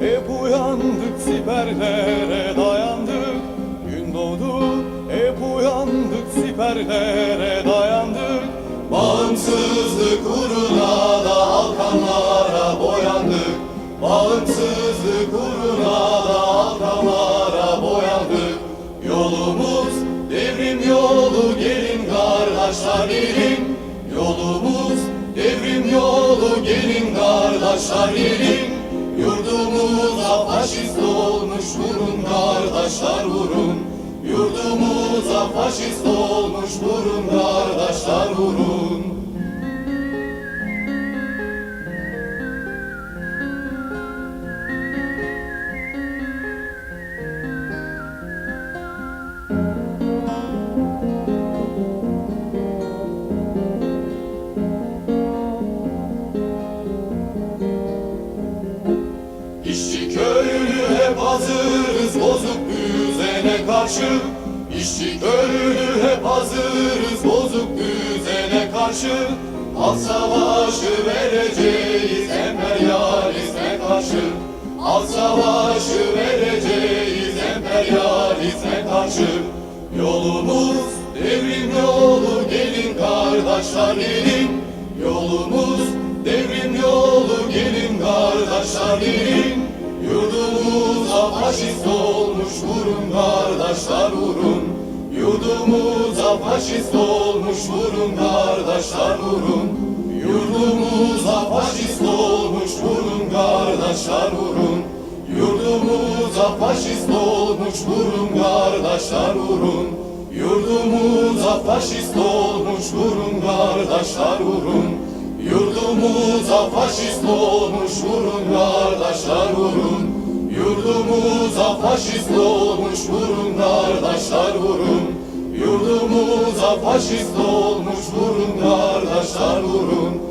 hep uyandık siperlere dayandık. Gün doğdu hep uyandık siperlere dayandık. Bağımsızlık uğruna da halkanlara boyandık. Bağımsızlık uğruna da halkanlara boyandık. Yolumuz devrim yolu gelin kardeşler gelin Yolumuz devrim yolu gelin kardeşler gelin kardeşler vurun. Yurdumuza faşist olmuş vurun kardeşler vurun hazırız bozuk düzene karşı İşçi köylü hep hazırız. Bozuk düzene karşı Halk savaşı vereceğiz. Emperyalizme karşı Halk savaşı vereceğiz. Emperyalizme karşı Yolumuz devrim yolu. Gelin kardeşler gelin Yolumuz devrim yolu. Gelin kardeşler gelin faşist olmuş vurun kardeşler vurun. Yurdumuza faşist olmuş vurun kardeşler vurun. Yurdumuza faşist olmuş vurun kardeşler vurun. Yurdumuza faşist olmuş vurun kardeşler vurun. Yurdumuza faşist olmuş vurun kardeşler vurun. Yurdumuza faşist olmuş vurun kardeşler vurun Yurdumuza faşist olmuş vurun kardeşler vurun. Yurdumuza faşist olmuş vurun kardeşler vurun